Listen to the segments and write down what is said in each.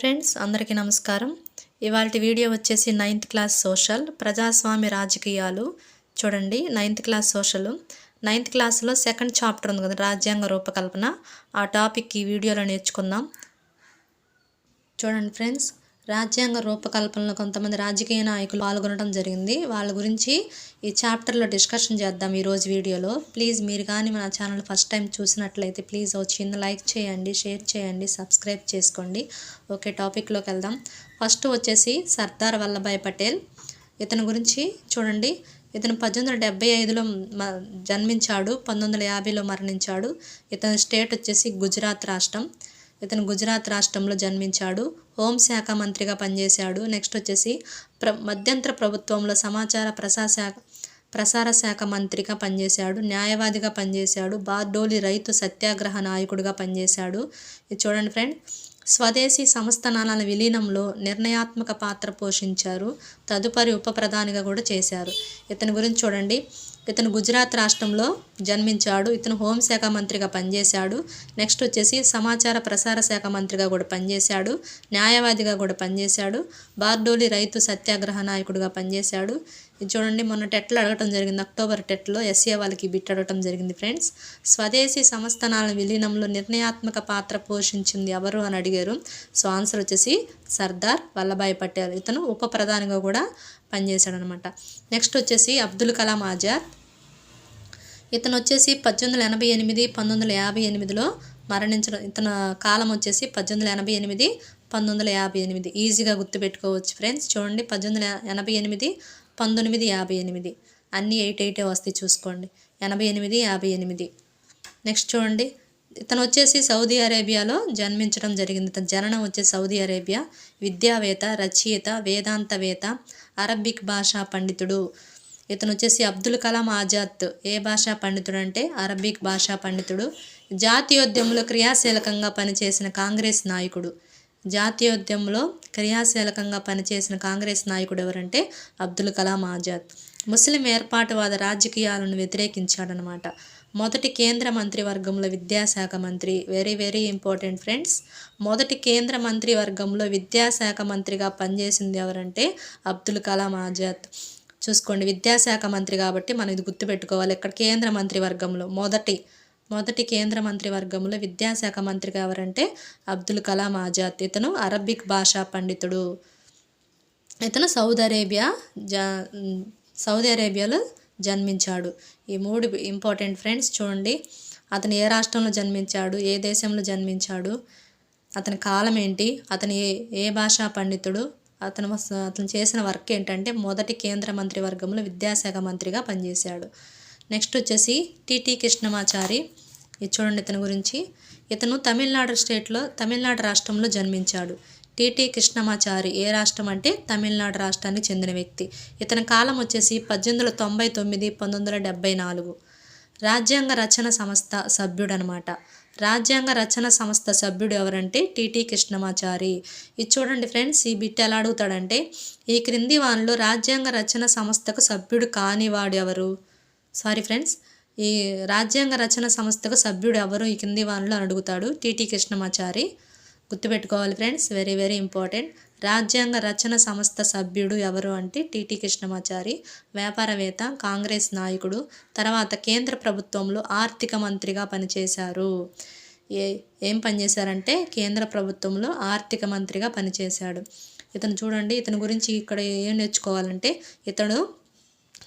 Friends అందరికీ నమస్కారం. ఇవాళ వీడియో వచ్చేసి నైన్త్ క్లాస్ సోషల్ ప్రజాస్వామ్య రాజకీయాలు. చూడండి నైన్త్ క్లాస్ సోషల్. నైన్త్ క్లాస్లో సెకండ్ చాప్టర్ ఉంది కదా రాజ్యాంగ రూపకల్పన. ఆ టాపిక్ ఈ వీడియోలో నేర్చుకుందాం. చూడండి ఫ్రెండ్స్ రాజ్యాంగ రూపకల్పనలో కొంతమంది రాజకీయ నాయకులు పాల్గొనడం జరిగింది. వాళ్ళ గురించి ఈ చాప్టర్లో డిస్కషన్ చేద్దాం ఈరోజు వీడియోలో. ప్లీజ్ మీరు కానీ మన ఛానల్ ఫస్ట్ టైం చూసినట్లయితే ప్లీజ్ వచ్చింది లైక్ చేయండి షేర్ చేయండి సబ్స్క్రైబ్ చేసుకోండి. ఓకే టాపిక్లోకి వెళ్దాం. ఫస్ట్ వచ్చేసి సర్దార్ వల్లభాయ్ పటేల్. ఇతని గురించి చూడండి. ఇతను పద్దెనిమిది వందల డెబ్బై ఐదులో మ- జన్మించాడు పంతొమ్మిది వందల యాభైలో మరణించాడు. ఇతని స్టేట్ వచ్చేసి గుజరాత్ రాష్ట్రం. ఇతను గుజరాత్ రాష్ట్రంలో జన్మించాడు. హోంశాఖ మంత్రిగా పనిచేశాడు. నెక్స్ట్ వచ్చేసి ప్ర మధ్యంతర ప్రభుత్వంలో సమాచార ప్రసాశాఖ ప్రసార శాఖ మంత్రిగా పనిచేశాడు. న్యాయవాదిగా పనిచేశాడు. బార్డోలి రైతు సత్యాగ్రహ నాయకుడిగా పనిచేశాడు. ఇది చూడండి ఫ్రెండ్ స్వదేశీ సంస్థానాల విలీనంలో నిర్ణయాత్మక పాత్ర పోషించారు. తదుపరి ఉప ప్రధానిగా కూడా చేశారు. ఇతని గురించి చూడండి. ఇతను గుజరాత్ రాష్ట్రంలో జన్మించాడు. ఇతను హోంశాఖ మంత్రిగా పనిచేశాడు. నెక్స్ట్ వచ్చేసి సమాచార ప్రసార శాఖ మంత్రిగా కూడా పనిచేశాడు. న్యాయవాదిగా కూడా పనిచేశాడు. బార్డోలి రైతు సత్యాగ్రహ నాయకుడిగా పనిచేశాడు. ఇది చూడండి మొన్న టెట్లో అడగటం జరిగింది. అక్టోబర్ టెట్లో ఎస్ఏ వాళ్ళకి బిట్ అడగటం జరిగింది ఫ్రెండ్స్. స్వదేశీ సంస్థానాల విలీనంలో నిర్ణయాత్మక పాత్ర పోషించింది ఎవరు అని అడిగారు. సో ఆన్సర్ వచ్చేసి సర్దార్ వల్లభాయ్ పటేల్. ఇతను ఉప ప్రధానిగా కూడా పనిచేశాడు అనమాట నెక్స్ట్ వచ్చేసి అబ్దుల్ కలాం ఆజాద్. ఇతను వచ్చేసి పద్దెనిమిది వందల ఎనభై ఎనిమిది పంతొమ్మిది వందల యాభై ఎనిమిదిలో మరణించడం ఇతను కాలం వచ్చేసి పద్దెనిమిది వందల ఎనభై ఎనిమిది పంతొమ్మిది వందల యాభై ఎనిమిది. ఈజీగా గుర్తుపెట్టుకోవచ్చు ఫ్రెండ్స్. చూడండి పద్దెనిమిది ఎనభై ఎనిమిది పంతొమ్మిది యాభై ఎనిమిది. అన్నీ ఎయిట్ ఎయిటే వస్తాయి చూసుకోండి. ఎనభై ఎనిమిది యాభై ఎనిమిది. నెక్స్ట్ చూడండి. ఇతను వచ్చేసి సౌదీ అరేబియాలో జన్మించడం జరిగింది. తన జననం వచ్చేసి సౌదీ అరేబియా. విద్యావేత్త రచయిత వేదాంతవేత్త అరబిక్ భాషా పండితుడు. ఇతను వచ్చేసి అబ్దుల్ కలాం ఆజాద్. ఏ భాషా పండితుడు అంటే అరబిక్ భాషా పండితుడు. జాతీయోద్యమంలో క్రియాశీలకంగా పనిచేసిన కాంగ్రెస్ నాయకుడు. జాతీయోద్యమంలో క్రియాశీలకంగా పనిచేసిన కాంగ్రెస్ నాయకుడు ఎవరంటే అబ్దుల్ కలాం ఆజాద్. ముస్లిం ఏర్పాటువాద రాజకీయాలను వ్యతిరేకించాడనమాట మొదటి కేంద్ర మంత్రివర్గంలో విద్యాశాఖ మంత్రి. Very very important friends. మొదటి కేంద్ర మంత్రివర్గంలో విద్యాశాఖ మంత్రిగా పనిచేసింది ఎవరంటే అబ్దుల్ కలాం ఆజాద్. చూసుకోండి విద్యాశాఖ మంత్రి కాబట్టి మనం ఇది గుర్తుపెట్టుకోవాలి. ఇక్కడ కేంద్ర మంత్రివర్గంలో. మొదటి మొదటి కేంద్ర మంత్రివర్గంలో విద్యాశాఖ మంత్రిగా ఎవరంటే అబ్దుల్ కలాం ఆజాద్. ఇతను అరబిక్ భాషా పండితుడు. ఇతను సౌదీ అరేబియా జ సౌదీ అరేబియాలో జన్మించాడు. ఈ మూడు ఇంపార్టెంట్ ఫ్రెండ్స్ చూడండి. అతను ఏ రాష్ట్రంలో జన్మించాడు? ఏ దేశంలో జన్మించాడు? అతని కాలం ఏంటి? అతని ఏ ఏ భాషా పండితుడు? అతను అతను చేసిన వర్క్ ఏంటంటే మొదటి కేంద్ర మంత్రివర్గంలో విద్యాశాఖ మంత్రిగా పనిచేశాడు. నెక్స్ట్ వచ్చేసి టిటి కృష్ణమాచారి. ఇది చూడండి ఇతని గురించి. ఇతను తమిళనాడు స్టేట్లో తమిళనాడు రాష్ట్రంలో జన్మించాడు. టిటి కృష్ణమాచారి ఏ రాష్ట్రం అంటే తమిళనాడు రాష్ట్రానికి చెందిన వ్యక్తి. ఇతని కాలం వచ్చేసి పద్దెనిమిది వందల తొంభై తొమ్మిది పంతొమ్మిది వందల డెబ్బై నాలుగు. రాజ్యాంగ రచన సంస్థ సభ్యుడు అనమాట రాజ్యాంగ రచన సంస్థ సభ్యుడు ఎవరంటే టిటి కృష్ణమాచారి. ఇది చూడండి ఫ్రెండ్స్ ఈ బిట్ ఎలా అడుగుతాడంటే ఈ క్రింది వానిలో రాజ్యాంగ రచన సంస్థకు సభ్యుడు కానివాడు ఎవరు? సారీ ఫ్రెండ్స్ ఈ రాజ్యాంగ రచన సంస్థకు సభ్యుడు ఎవరు? ఈ కింది వానిలో అని అడుగుతాడు టీటీ కృష్ణమాచారి. గుర్తుపెట్టుకోవాలి ఫ్రెండ్స్ వెరీ వెరీ ఇంపార్టెంట్. రాజ్యాంగ రచన సంస్థ సభ్యుడు ఎవరు అంటే టీటీ కృష్ణమాచారి. వ్యాపారవేత్త కాంగ్రెస్ నాయకుడు. తర్వాత కేంద్ర ప్రభుత్వంలో ఆర్థిక మంత్రిగా పనిచేశారు. ఏ ఏం పనిచేశారంటే కేంద్ర ప్రభుత్వంలో ఆర్థిక మంత్రిగా పనిచేశాడు. ఇతను చూడండి ఇతని గురించి ఇక్కడ ఏం నేర్చుకోవాలంటే ఇతడు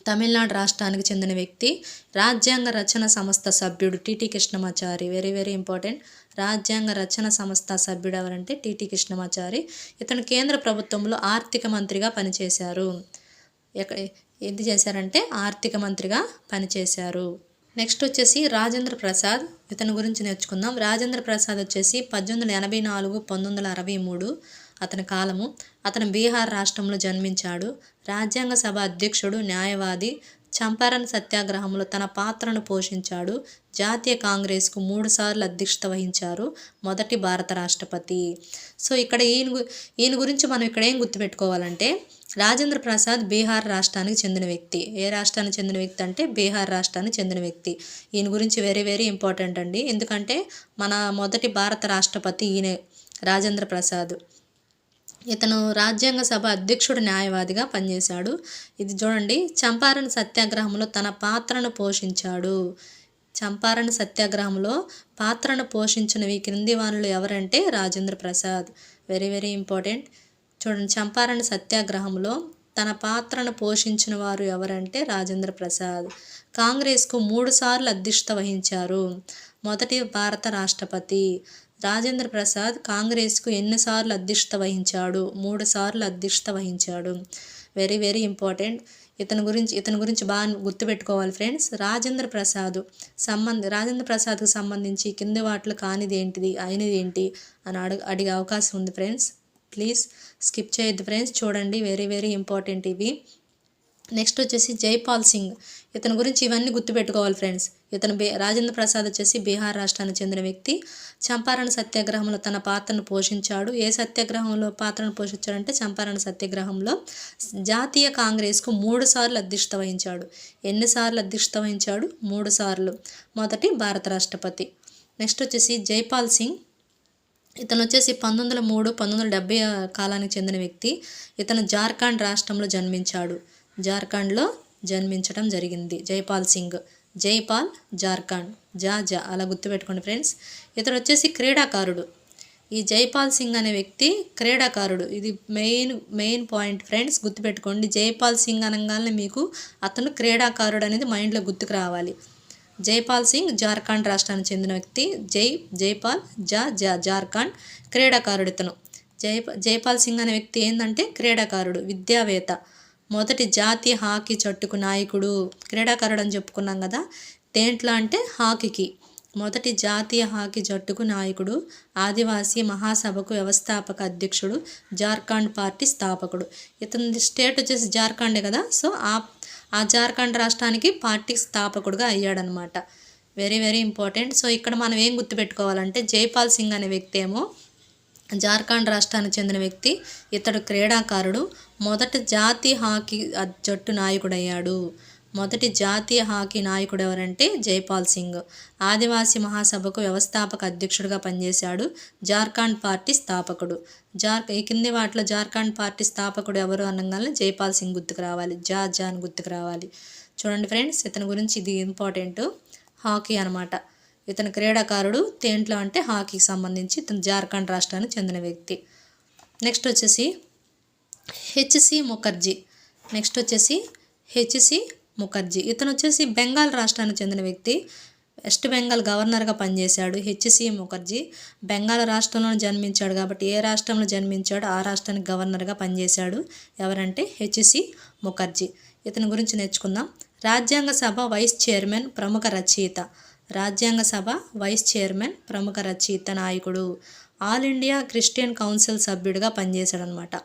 తమిళనాడు రాష్ట్రానికి చెందిన వ్యక్తి రాజ్యాంగ రచన సంస్థ సభ్యుడు T T Krishnamachari. Very very important రాజ్యాంగ రచన సంస్థ సభ్యుడు ఎవరంటే టిటి కృష్ణమాచారి. ఇతను కేంద్ర ప్రభుత్వంలో ఆర్థిక మంత్రిగా పనిచేశారు. ఎక్కడ ఏది చేశారంటే ఆర్థిక మంత్రిగా పనిచేశారు. నెక్స్ట్ వచ్చేసి రాజేంద్ర ప్రసాద్. ఇతని గురించి నేర్చుకుందాం. రాజేంద్ర ప్రసాద్ వచ్చేసి పద్దెనిమిది వందల ఎనభై నాలుగు పంతొమ్మిది వందల అరవై మూడు అతని కాలము. అతను బీహార్ రాష్ట్రంలో జన్మించాడు. రాజ్యాంగ సభ అధ్యక్షుడు న్యాయవాది చంపారన్ సత్యాగ్రహంలో తన పాత్రను పోషించాడు. జాతీయ కాంగ్రెస్కు మూడుసార్లు అధ్యక్షత వహించారు. మొదటి భారత రాష్ట్రపతి. సో ఇక్కడ ఈయన ఈయన గురించి మనం ఇక్కడ ఏం గుర్తుపెట్టుకోవాలంటే రాజేంద్ర ప్రసాద్ బీహార్ రాష్ట్రానికి చెందిన వ్యక్తి. ఏ రాష్ట్రానికి చెందిన వ్యక్తి అంటే బీహార్ రాష్ట్రానికి చెందిన వ్యక్తి. ఈయన గురించి వెరీ వెరీ ఇంపార్టెంట్ అండి. ఎందుకంటే మన మొదటి భారత రాష్ట్రపతి ఈయనే రాజేంద్ర ప్రసాద్. ఇతను రాజ్యాంగ సభ అధ్యక్షుడు న్యాయవాదిగా పనిచేశాడు. ఇది చూడండి. చంపారణ సత్యాగ్రహంలో తన పాత్రను పోషించాడు. చంపారణ సత్యాగ్రహంలో పాత్రను పోషించినవి క్రింది వానులు ఎవరంటే Rajendra Prasad. Very very important. చూడండి. చంపారణ సత్యాగ్రహంలో తన పాత్రను పోషించిన వారు ఎవరంటే రాజేంద్ర ప్రసాద్. కాంగ్రెస్కు మూడుసార్లు అధ్యక్షత వహించారు. మొదటి భారత రాష్ట్రపతి. రాజేంద్ర ప్రసాద్ కాంగ్రెస్కు ఎన్నిసార్లు అధ్యక్షత వహించాడు? మూడు సార్లు అధ్యక్షత వహించాడు. Very very important. ఇతని గురించి ఇతని గురించి బాగా గుర్తుపెట్టుకోవాలి ఫ్రెండ్స్. రాజేంద్ర ప్రసాద్ సంబంధ రాజేంద్ర ప్రసాద్కు సంబంధించి కింది వాటిలో కానిది ఏంటిది అయినది ఏంటి అని అడుగు అడిగే అవకాశం ఉంది ఫ్రెండ్స్. ప్లీజ్ స్కిప్ చేయొద్దు ఫ్రెండ్స్. చూడండి. వెరీ వెరీ ఇంపార్టెంట్ ఇవి. నెక్స్ట్ వచ్చేసి జైపాల్ సింగ్. ఇతని గురించి ఇవన్నీ గుర్తుపెట్టుకోవాలి ఫ్రెండ్స్. ఇతను బే రాజేంద్ర ప్రసాద్ వచ్చేసి బీహార్ రాష్ట్రానికి చెందిన వ్యక్తి. చంపారణ సత్యాగ్రహంలో తన పాత్రను పోషించాడు. ఏ సత్యాగ్రహంలో పాత్రను పోషించాడంటే చంపారణ సత్యాగ్రహంలో జాతీయ కాంగ్రెస్కు మూడు సార్లు అధ్యక్షత వహించాడు. ఎన్నిసార్లు అధ్యక్షత వహించాడు? మూడు సార్లు. మొదటి భారత రాష్ట్రపతి. నెక్స్ట్ వచ్చేసి జైపాల్ సింగ్. ఇతను వచ్చేసి పంతొమ్మిది వందల మూడు పంతొమ్మిది వందల డెబ్బై కాలానికి చెందిన వ్యక్తి. ఇతను జార్ఖండ్ రాష్ట్రంలో జన్మించాడు. జార్ఖండ్లో జన్మించడం జరిగింది. జైపాల్ సింగ్. జైపాల్ జార్ఖండ్. జా జా. అలా గుర్తుపెట్టుకోండి ఫ్రెండ్స్. ఇతడు వచ్చేసి క్రీడాకారుడు. ఈ జైపాల్ సింగ్ అనే వ్యక్తి క్రీడాకారుడు. ఇది మెయిన్ మెయిన్ పాయింట్ ఫ్రెండ్స్. గుర్తుపెట్టుకోండి. జైపాల్ సింగ్ అనగానే మీకు అతను క్రీడాకారుడు అనేది మైండ్లో గుర్తుకు రావాలి. జైపాల్ సింగ్ జార్ఖండ్ రాష్ట్రానికి చెందిన వ్యక్తి. జై జైపాల్ జా జా. జార్ఖండ్ క్రీడాకారుడు ఇతను. జై జైపాల్ సింగ్ అనే వ్యక్తి ఏంటంటే క్రీడాకారుడు. విద్యావేత్త. మొదటి జాతీయ హాకీ జట్టుకు నాయకుడు క్రీడాకారుడు అని చెప్పుకున్నాం కదా. దేంట్లో అంటే హాకీకి. మొదటి జాతీయ హాకీ జట్టుకు నాయకుడు ఆదివాసీ మహాసభకు వ్యవస్థాపక అధ్యక్షుడు జార్ఖండ్ పార్టీ స్థాపకుడు. ఇతని స్టేట్ వచ్చేసి జార్ఖండే కదా. సో ఆ ఆ జార్ఖండ్ రాష్ట్రానికి పార్టీ స్థాపకుడుగా అయ్యాడనమాట. Very very important. సో ఇక్కడ మనం ఏం గుర్తుపెట్టుకోవాలంటే జైపాల్ సింగ్ అనే వ్యక్తి ఏమో జార్ఖండ్ రాష్ట్రానికి చెందిన వ్యక్తి ఇతడు క్రీడాకారుడు మొదటి జాతీయ హాకీ జట్టు నాయకుడయ్యాడు. మొదటి జాతీయ హాకీ నాయకుడు ఎవరంటే జైపాల్ సింగ్. ఆదివాసీ మహాసభకు వ్యవస్థాపక అధ్యక్షుడిగా పనిచేశాడు జార్ఖండ్ పార్టీ స్థాపకుడు. జార్ ఈ కింది వాటిలో జార్ఖండ్ పార్టీ స్థాపకుడు ఎవరు అనగానే జైపాల్ సింగ్ గుర్తుకు రావాలి. జా జాన్ గుర్తుకు రావాలి. చూడండి ఫ్రెండ్స్ ఇతని గురించి ఇది ఇంపార్టెంట్. హాకీ అనమాట. ఇతని క్రీడాకారుడు తేంట్లో అంటే హాకీకి సంబంధించి ఇతను జార్ఖండ్ రాష్ట్రానికి చెందిన వ్యక్తి. నెక్స్ట్ వచ్చేసి హెచ్సి ముఖర్జీ. నెక్స్ట్ వచ్చేసి హెచ్సి ముఖర్జీ. ఇతను వచ్చేసి బెంగాల్ రాష్ట్రానికి చెందిన వ్యక్తి. వెస్ట్ బెంగాల్ గవర్నర్గా పనిచేశాడు హెచ్సి ముఖర్జీ. బెంగాల్ రాష్ట్రంలో జన్మించాడు కాబట్టి ఏ రాష్ట్రంలో జన్మించాడో ఆ రాష్ట్రానికి గవర్నర్గా పనిచేశాడు ఎవరంటే హెచ్సి ముఖర్జీ. ఇతని గురించి నేర్చుకుందాం. రాజ్యాంగ సభ వైస్ చైర్మన్ ప్రముఖ రచయిత. రాజ్యాంగ సభ వైస్ చైర్మన్ ప్రముఖ రచయిత నాయకుడు. ఆల్ ఇండియా క్రిస్టియన్ కౌన్సిల్ సభ్యుడిగా పనిచేశాడనమాట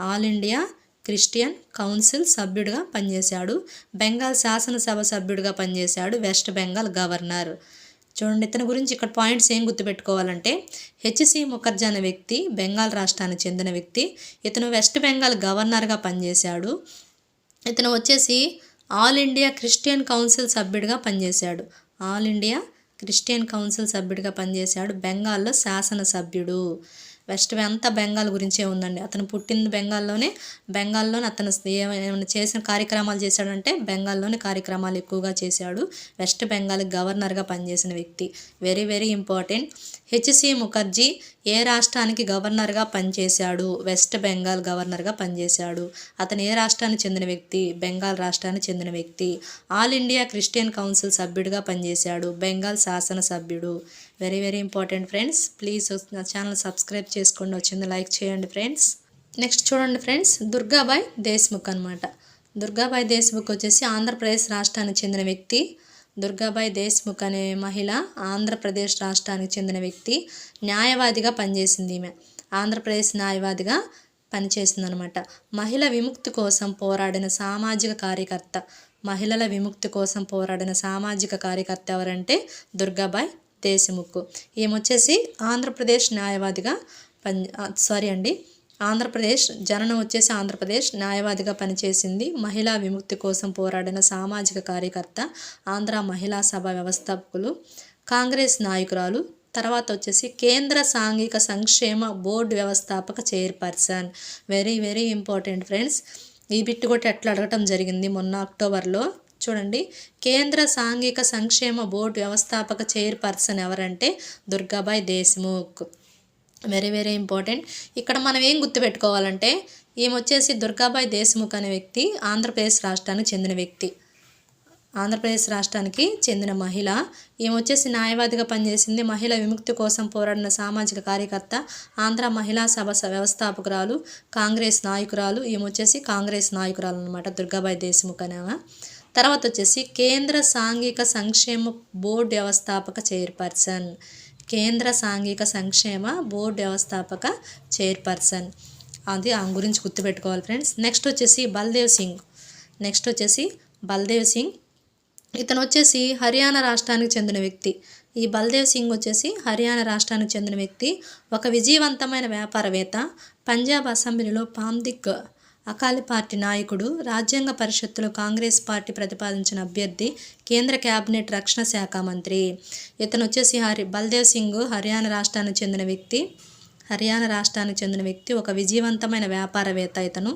ఆల్ ఇండియా క్రిస్టియన్ కౌన్సిల్ సభ్యుడిగా పనిచేశాడు. బెంగాల్ శాసనసభ సభ్యుడిగా పనిచేశాడు వెస్ట్ బెంగాల్ గవర్నర్. చూడండి ఇతని గురించి ఇక్కడ పాయింట్స్ ఏం గుర్తుపెట్టుకోవాలంటే హెచ్సి ముఖర్జీ అనే వ్యక్తి బెంగాల్ రాష్ట్రానికి చెందిన వ్యక్తి ఇతను వెస్ట్ బెంగాల్ గవర్నర్గా పనిచేశాడు. ఇతను వచ్చేసి ఆల్ ఇండియా క్రిస్టియన్ కౌన్సిల్ సభ్యుడిగా పనిచేశాడు. ఆల్ ఇండియా క్రిస్టియన్ కౌన్సిల్ సభ్యుడిగా పనిచేశాడు. బెంగాల్లో శాసనసభ్యుడు. వెస్ట్ అంతా బెంగాల్ గురించే ఉందండి. అతను పుట్టింది బెంగాల్లోనే. బెంగాల్లోనే అతను ఏమైనా చేసిన కార్యక్రమాలు చేశాడంటే బెంగాల్లోనే కార్యక్రమాలు ఎక్కువగా చేశాడు. వెస్ట్ బెంగాల్ గవర్నర్గా పనిచేసిన వ్యక్తి. Very very important. H C Mukherjee ఏ రాష్ట్రానికి గవర్నర్గా పనిచేశాడు? వెస్ట్ బెంగాల్ గవర్నర్గా పనిచేశాడు. అతను ఏ రాష్ట్రానికి చెందిన వ్యక్తి? బెంగాల్ రాష్ట్రానికి చెందిన వ్యక్తి. ఆల్ ఇండియా క్రిస్టియన్ కౌన్సిల్ సభ్యుడిగా పనిచేశాడు. బెంగాల్ శాసన సభ్యుడు. Very very important friends. Please నా ఛానల్ సబ్స్క్రైబ్ చేసుకోండి. వచ్చింది లైక్ చేయండి ఫ్రెండ్స్. నెక్స్ట్ చూడండి ఫ్రెండ్స్. దుర్గాబాయ్ దేశ్ముఖ్ అనమాట దుర్గాబాయ్ దేశ్ముఖ్ వచ్చేసి ఆంధ్రప్రదేశ్ రాష్ట్రానికి చెందిన వ్యక్తి. దుర్గాబాయ్ దేశ్ముఖ్ అనే మహిళ ఆంధ్రప్రదేశ్ రాష్ట్రానికి చెందిన వ్యక్తి న్యాయవాదిగా పనిచేసింది ఈమె. ఆంధ్రప్రదేశ్ న్యాయవాదిగా పనిచేసిందనమాట. మహిళ విముక్తి కోసం పోరాడిన సామాజిక కార్యకర్త. మహిళల విముక్తి కోసం పోరాడిన సామాజిక కార్యకర్త ఎవరంటే దుర్గాబాయ్ దేశముఖ్. ఈమె ఆంధ్రప్రదేశ్ న్యాయవాదిగా పని సారీ అండి ఆంధ్రప్రదేశ్ జననం వచ్చేసి ఆంధ్రప్రదేశ్ న్యాయవాదిగా పనిచేసింది. మహిళా విముక్తి కోసం పోరాడిన సామాజిక కార్యకర్త ఆంధ్ర మహిళా సభ వ్యవస్థాపకులు కాంగ్రెస్ నాయకురాలు తర్వాత వచ్చేసి కేంద్ర సాంఘిక సంక్షేమ బోర్డు వ్యవస్థాపక chairperson. Very very important friends. ఈ బిట్టు కొట్టి ఎట్లా అడగటం జరిగింది మొన్న అక్టోబర్లో. చూడండి కేంద్ర సాంఘిక సంక్షేమ బోర్డు వ్యవస్థాపక చైర్పర్సన్ ఎవరంటే Durgabai Deshmukh. Very very important ఇక్కడ మనం ఏం గుర్తుపెట్టుకోవాలంటే ఈమె వచ్చేసి దుర్గాబాయ్ దేశ్ముఖ్ అనే వ్యక్తి ఆంధ్రప్రదేశ్ రాష్ట్రానికి చెందిన వ్యక్తి. ఆంధ్రప్రదేశ్ రాష్ట్రానికి చెందిన మహిళ. ఈమె వచ్చేసి న్యాయవాదిగా పనిచేసింది. మహిళ విముక్తి కోసం పోరాడిన సామాజిక కార్యకర్త ఆంధ్ర మహిళా సభ స- వ్యవస్థాపకురాలు కాంగ్రెస్ నాయకురాలు. ఈమె వచ్చేసి కాంగ్రెస్ నాయకురాలు అనమాట దుర్గాబాయ్ దేశముఖ్ అనేవ తర్వాత వచ్చేసి కేంద్ర సాంఘిక సంక్షేమ బోర్డు వ్యవస్థాపక చైర్పర్సన్. కేంద్ర సాంఘిక సంక్షేమ బోర్డు వ్యవస్థాపక చైర్పర్సన్. అది ఆమె గురించి గుర్తుపెట్టుకోవాలి ఫ్రెండ్స్. నెక్స్ట్ వచ్చేసి బల్దేవ్ సింగ్. నెక్స్ట్ వచ్చేసి బల్దేవ్ సింగ్. ఇతను వచ్చేసి హర్యానా రాష్ట్రానికి చెందిన వ్యక్తి. ఈ బల్దేవ్ సింగ్ వచ్చేసి హర్యానా రాష్ట్రానికి చెందిన వ్యక్తి. ఒక విజయవంతమైన వ్యాపారవేత్త. పంజాబ్ అసెంబ్లీలో పామ్దిక్ అకాలి పార్టీ నాయకుడు రాజ్యాంగ పరిషత్తులో కాంగ్రెస్ పార్టీ ప్రతిపాదించిన అభ్యర్థి కేంద్ర కేబినెట్ రక్షణ శాఖ మంత్రి. ఇతను వచ్చేసి హరి బల్దేవ్ సింగ్ హర్యానా రాష్ట్రానికి చెందిన వ్యక్తి. హర్యానా రాష్ట్రానికి చెందిన వ్యక్తి ఒక విజయవంతమైన వ్యాపారవేత్త ఇతను.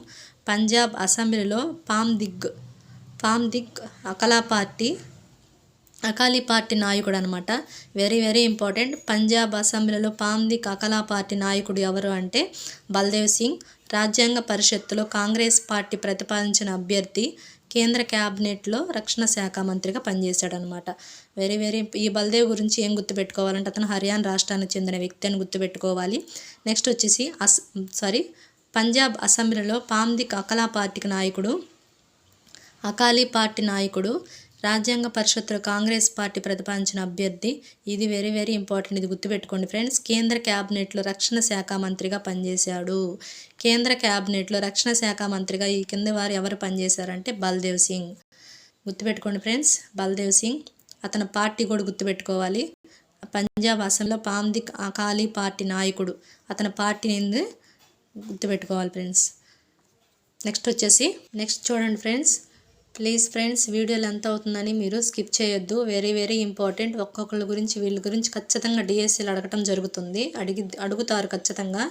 పంజాబ్ అసెంబ్లీలో పామ్ దిగ్ పామ్ దిగ్ అకలా పార్టీ అకాలీ పార్టీ నాయకుడు అనమాట వెరీ వెరీ ఇంపార్టెంట్. పంజాబ్ అసెంబ్లీలో పాందిక్ అకలా పార్టీ నాయకుడు ఎవరు అంటే బల్దేవ్ సింగ్. రాజ్యాంగ పరిషత్తులో కాంగ్రెస్ పార్టీ ప్రతిపాదించిన అభ్యర్థి కేంద్ర క్యాబినెట్లో రక్షణ శాఖ మంత్రిగా పనిచేశాడనమాట. వెరీ వెరీ ఈ బల్దేవ్ గురించి ఏం గుర్తుపెట్టుకోవాలంటే అతను హర్యానా రాష్ట్రానికి చెందిన వ్యక్తి అని గుర్తుపెట్టుకోవాలి. నెక్స్ట్ వచ్చేసి అస్ సారీ పంజాబ్ అసెంబ్లీలో పామ్దిక్ అకలా పార్టీకి నాయకుడు అకాలీ పార్టీ నాయకుడు రాజ్యాంగ పరిషత్తులో కాంగ్రెస్ పార్టీ ప్రతిపాదించిన అభ్యర్థి. ఇది వెరీ వెరీ ఇంపార్టెంట్ ఇది గుర్తుపెట్టుకోండి ఫ్రెండ్స్ కేంద్ర క్యాబినెట్లో రక్షణ శాఖ మంత్రిగా పనిచేశాడు. కేంద్ర క్యాబినెట్లో రక్షణ శాఖ మంత్రిగా ఈ కింద వారు ఎవరు పనిచేశారంటే బల్దేవ్ సింగ్. గుర్తుపెట్టుకోండి ఫ్రెండ్స్ బల్దేవ్ సింగ్ అతని పార్టీ కూడా గుర్తుపెట్టుకోవాలి. పంజాబ్ అసెంబ్లీలో పామ్దిక్ అకాలీ పార్టీ నాయకుడు. అతని పార్టీ గుర్తుపెట్టుకోవాలి ఫ్రెండ్స్ నెక్స్ట్ వచ్చేసి నెక్స్ట్ చూడండి ఫ్రెండ్స్ ప్లీజ్ ఫ్రెండ్స్ వీడియోలు ఎంత అవుతుందని మీరు స్కిప్ చేయొద్దు. Very very important. ఒక్కొక్కరి గురించి వీళ్ళ గురించి ఖచ్చితంగా డిఎస్సీలు అడగటం జరుగుతుంది. అడిగి అడుగుతారు ఖచ్చితంగా.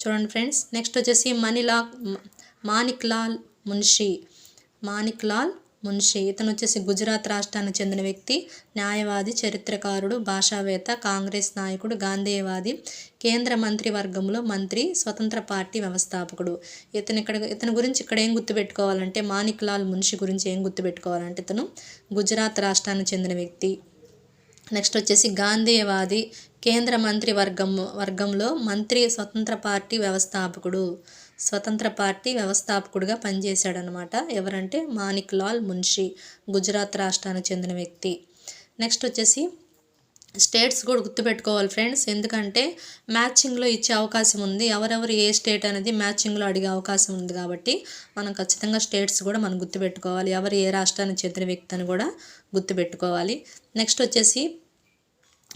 చూడండి ఫ్రెండ్స్ నెక్స్ట్ వచ్చేసి మణిలా మాణిక్లాల్ మున్షి. మాణిక్లాల్ మున్షి. ఇతను వచ్చేసి గుజరాత్ రాష్ట్రానికి చెందిన వ్యక్తి న్యాయవాది చరిత్రకారుడు భాషావేత్త కాంగ్రెస్ నాయకుడు గాంధేయవాది కేంద్ర మంత్రి వర్గంలో మంత్రి స్వతంత్ర పార్టీ వ్యవస్థాపకుడు. ఇతను ఇక్కడ ఇతని గురించి ఇక్కడ ఏం గుర్తుపెట్టుకోవాలంటే మాణిక్లాల్ మున్షి గురించి ఏం గుర్తుపెట్టుకోవాలంటే ఇతను గుజరాత్ రాష్ట్రానికి చెందిన వ్యక్తి. నెక్స్ట్ వచ్చేసి గాంధేయవాది కేంద్ర మంత్రి వర్గం వర్గంలో మంత్రి స్వతంత్ర పార్టీ వ్యవస్థాపకుడు. స్వతంత్ర పార్టీ వ్యవస్థాపకుడిగా పనిచేశాడనమాట ఎవరంటే మానిక్ లాల్ మున్షి గుజరాత్ రాష్ట్రానికి చెందిన వ్యక్తి. నెక్స్ట్ వచ్చేసి స్టేట్స్ కూడా గుర్తుపెట్టుకోవాలి ఫ్రెండ్స్. ఎందుకంటే మ్యాచింగ్లో ఇచ్చే అవకాశం ఉంది. ఎవరెవరు ఏ స్టేట్ అనేది మ్యాచింగ్లో అడిగే అవకాశం ఉంది కాబట్టి మనం ఖచ్చితంగా స్టేట్స్ కూడా మనం గుర్తుపెట్టుకోవాలి. ఎవరు ఏ రాష్ట్రానికి చెందిన వ్యక్తి అని కూడా గుర్తుపెట్టుకోవాలి. నెక్స్ట్ వచ్చేసి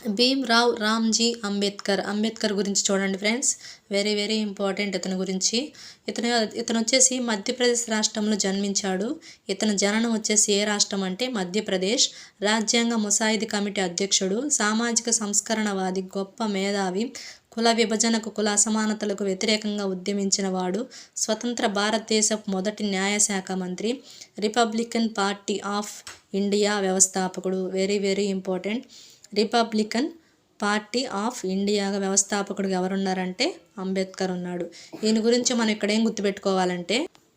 భీమ్రావ్ రామ్జీ అంబేద్కర్. అంబేద్కర్ గురించి చూడండి ఫ్రెండ్స్. వెరీ వెరీ ఇంపార్టెంట్ ఇతని గురించి. ఇతను ఇతను వచ్చేసి మధ్యప్రదేశ్ రాష్ట్రంలో జన్మించాడు. ఇతని జననం వచ్చేసి ఏ రాష్ట్రం అంటే మధ్యప్రదేశ్. రాజ్యాంగ ముసాయిదీ కమిటీ అధ్యక్షుడు. సామాజిక సంస్కరణవాది గొప్ప మేధావి కుల విభజనకు కుల అసమానతలకు వ్యతిరేకంగా ఉద్యమించిన వాడు. స్వతంత్ర భారతదేశపు మొదటి న్యాయశాఖ మంత్రి. రిపబ్లికన్ పార్టీ ఆఫ్ ఇండియా వ్యవస్థాపకుడు. Very very important Republican party of India వ్యవస్థాపకుడు ఎవరున్నారంటే అంబేద్కర్ ఉన్నాడు. ఈయన గురించి మనం ఇక్కడ ఏం గుర్తుపెట్టుకోవాలంటే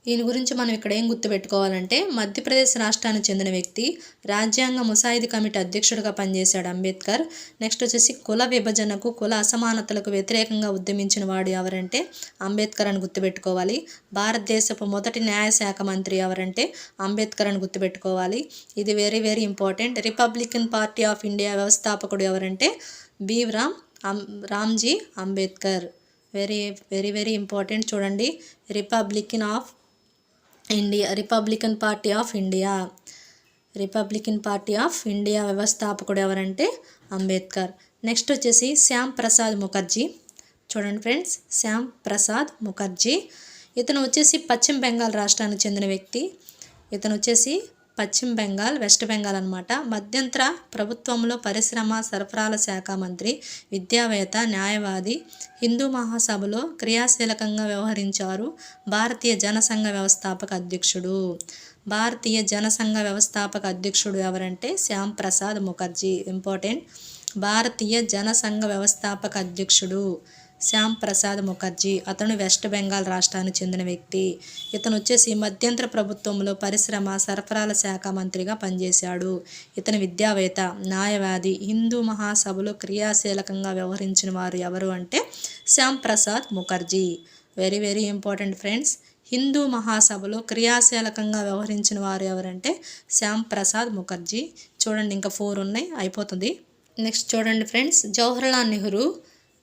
దీని గురించి మనం ఇక్కడ ఏం గుర్తుపెట్టుకోవాలంటే మధ్యప్రదేశ్ రాష్ట్రానికి చెందిన వ్యక్తి రాజ్యాంగ ముసాయిదీ కమిటీ అధ్యక్షుడిగా పనిచేశాడు అంబేద్కర్. నెక్స్ట్ వచ్చేసి కుల విభజనకు కుల అసమానతలకు వ్యతిరేకంగా ఉద్యమించిన వాడు ఎవరంటే అంబేద్కర్ అని గుర్తుపెట్టుకోవాలి. భారతదేశపు మొదటి న్యాయశాఖ మంత్రి ఎవరంటే అంబేద్కర్ అని గుర్తుపెట్టుకోవాలి. ఇది very very important. Republican party of India వ్యవస్థాపకుడు ఎవరంటే Bhimram Ramji Ambedkar. Very very very important. చూడండి. Republican of India Republican party of India Republican party of India వ్యవస్థాపకుడు ఎవరంటే అంబేద్కర్. నెక్స్ట్ వచ్చేసి శ్యామ్ ప్రసాద్ ముఖర్జీ. చూడండి ఫ్రెండ్స్ శ్యామ్ ప్రసాద్ ముఖర్జీ. ఇతను వచ్చేసి పశ్చిమ బెంగాల్ రాష్ట్రానికి చెందిన వ్యక్తి. ఇతను వచ్చేసి పశ్చిమ బెంగాల్ వెస్ట్ బెంగాల్ అనమాట మధ్యంతర ప్రభుత్వంలో పరిశ్రమ సరఫరాల శాఖ మంత్రి విద్యావేత్త న్యాయవాది హిందూ మహాసభలో క్రియాశీలకంగా వ్యవహరించారు భారతీయ జనసంఘ వ్యవస్థాపక అధ్యక్షుడు. భారతీయ జనసంఘ వ్యవస్థాపక అధ్యక్షుడు ఎవరంటే శ్యామ్ ప్రసాద్ ముఖర్జీ. ఇంపార్టెంట్ భారతీయ జనసంఘ వ్యవస్థాపక అధ్యక్షుడు. శ్యామ్ ప్రసాద్ ముఖర్జీ. అతను వెస్ట్ బెంగాల్ రాష్ట్రానికి చెందిన వ్యక్తి. ఇతను వచ్చేసి మధ్యంతర ప్రభుత్వంలో పరిశ్రమ సరఫరాల శాఖ మంత్రిగా పనిచేశాడు. ఇతని విద్యావేత్త న్యాయవాది హిందూ మహాసభలో క్రియాశీలకంగా వ్యవహరించిన వారు ఎవరు అంటే Shyam Prasad Mukherjee. Very very important friends. Hindu మహాసభలో క్రియాశీలకంగా వ్యవహరించిన వారు ఎవరంటే శ్యామ్ ప్రసాద్ ముఖర్జీ. చూడండి ఇంకా ఫోర్ ఉన్నాయి అయిపోతుంది. నెక్స్ట్ చూడండి ఫ్రెండ్స్ జవహర్లాల్ నెహ్రూ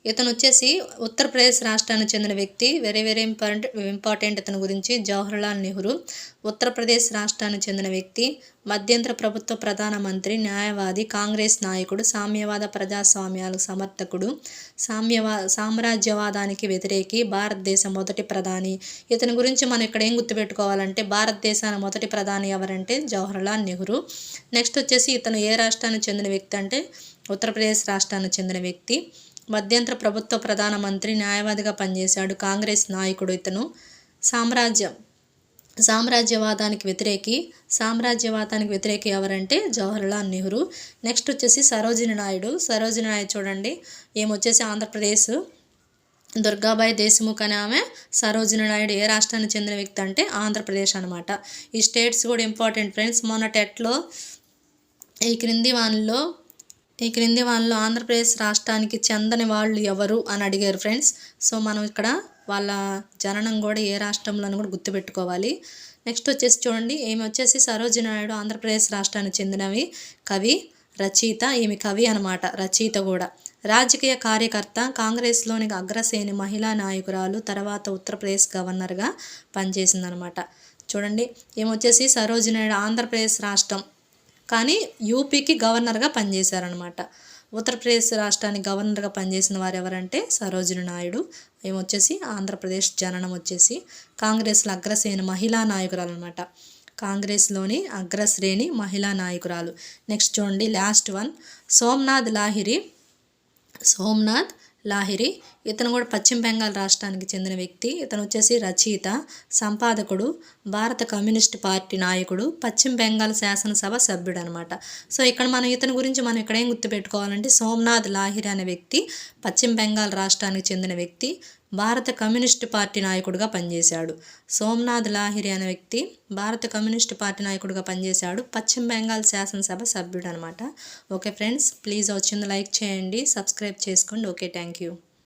ఇతను వచ్చేసి ఉత్తరప్రదేశ్ రాష్ట్రానికి చెందిన వ్యక్తి వెరీ వెరీ ఇంపార్టెంట్ ఇంపార్టెంట్ ఇతని గురించి జవహర్లాల్ నెహ్రూ ఉత్తరప్రదేశ్ రాష్ట్రానికి చెందిన వ్యక్తి మధ్యంతర ప్రభుత్వ ప్రధాన మంత్రి న్యాయవాది కాంగ్రెస్ నాయకుడు సామ్యవాద ప్రజాస్వామ్యాలకు సమర్థకుడు సామ్యవా సామ్రాజ్యవాదానికి వ్యతిరేకి భారతదేశ మొదటి ప్రధాని. ఇతని గురించి మనం ఇక్కడ ఏం గుర్తుపెట్టుకోవాలంటే భారతదేశాన్ని మొదటి ప్రధాని ఎవరంటే జవహర్లాల్ నెహ్రూ. నెక్స్ట్ వచ్చేసి ఇతను ఏ రాష్ట్రానికి చెందిన వ్యక్తి అంటే ఉత్తరప్రదేశ్ రాష్ట్రానికి చెందిన వ్యక్తి. మధ్యంతర ప్రభుత్వ ప్రధానమంత్రి న్యాయవాదిగా పనిచేశాడు కాంగ్రెస్ నాయకుడు ఇతను. సామ్రాజ్యం. సామ్రాజ్యవాదానికి వ్యతిరేకి సామ్రాజ్యవాదానికి వ్యతిరేకి ఎవరంటే జవహర్లాల్ నెహ్రూ. నెక్స్ట్ వచ్చేసి సరోజిని నాయుడు. సరోజిని నాయుడు చూడండి ఏమొచ్చేసి ఆంధ్రప్రదేశ్. దుర్గాబాయి దేశముఖ్ అనే ఆమె సరోజిని నాయుడు ఏ రాష్ట్రానికి చెందిన వ్యక్తి అంటే ఆంధ్రప్రదేశ్ అనమాట ఈ స్టేట్స్ కూడా ఇంపార్టెంట్ ఫ్రెండ్స్. మొన్న టెట్లో ఈ క్రింది వానిలో ఈ క్రింది వాళ్ళలో ఆంధ్రప్రదేశ్ రాష్ట్రానికి చెందని వాళ్ళు ఎవరు అని అడిగారు ఫ్రెండ్స్. సో మనం ఇక్కడ వాళ్ళ జననం కూడా ఏ రాష్ట్రంలో కూడా గుర్తుపెట్టుకోవాలి. నెక్స్ట్ వచ్చేసి చూడండి ఈమె వచ్చేసి సరోజిని నాయుడు ఆంధ్రప్రదేశ్ రాష్ట్రానికి చెందినవి. కవి రచయిత ఈమె కవి అనమాట రచయిత కూడా. రాజకీయ కార్యకర్త కాంగ్రెస్లోని అగ్రశ్రేణి మహిళా నాయకురాలు తర్వాత ఉత్తరప్రదేశ్ గవర్నర్గా పనిచేసిందనమాట చూడండి ఏమొచ్చేసి సరోజిని నాయుడు ఆంధ్రప్రదేశ్ రాష్ట్రం కానీ యూపీకి గవర్నర్గా పనిచేశారనమాట ఉత్తరప్రదేశ్ రాష్ట్రానికి గవర్నర్గా పనిచేసిన వారు ఎవరంటే సరోజిని నాయుడు. ఏమొచ్చేసి ఆంధ్రప్రదేశ్ జననం వచ్చేసి కాంగ్రెస్లో అగ్రశ్రేణి మహిళా నాయకురాలు అనమాట కాంగ్రెస్లోని అగ్రశ్రేణి మహిళా నాయకురాలు. నెక్స్ట్ చూడండి లాస్ట్ వన్. సోమ్నాథ్ లాహిరి. సోమ్నాథ్ లాహిరి ఇతను కూడా పశ్చిమ బెంగాల్ రాష్ట్రానికి చెందిన వ్యక్తి. ఇతను వచ్చేసి రచయిత సంపాదకుడు భారత కమ్యూనిస్ట్ పార్టీ నాయకుడు పశ్చిమ బెంగాల్ శాసనసభ సభ్యుడు అనమాట సో ఇక్కడ మనం ఇతని గురించి మనం ఇక్కడ ఏం గుర్తుపెట్టుకోవాలంటే సోమనాథ్ లాహిరి అనే వ్యక్తి పశ్చిమ బెంగాల్ రాష్ట్రానికి చెందిన వ్యక్తి భారత కమ్యూనిస్ట్ పార్టీ నాయకుడిగా పనిచేశాడు. సోమనాథ్ లాహిరి అనే వ్యక్తి భారత కమ్యూనిస్ట్ పార్టీ నాయకుడిగా పనిచేశాడు పశ్చిమ బెంగాల్ శాసనసభ సభ్యుడు అనమాట ఓకే ఫ్రెండ్స్ ప్లీజ్ వచ్చింది లైక్ చేయండి సబ్స్క్రైబ్ చేసుకోండి. Okay thank you.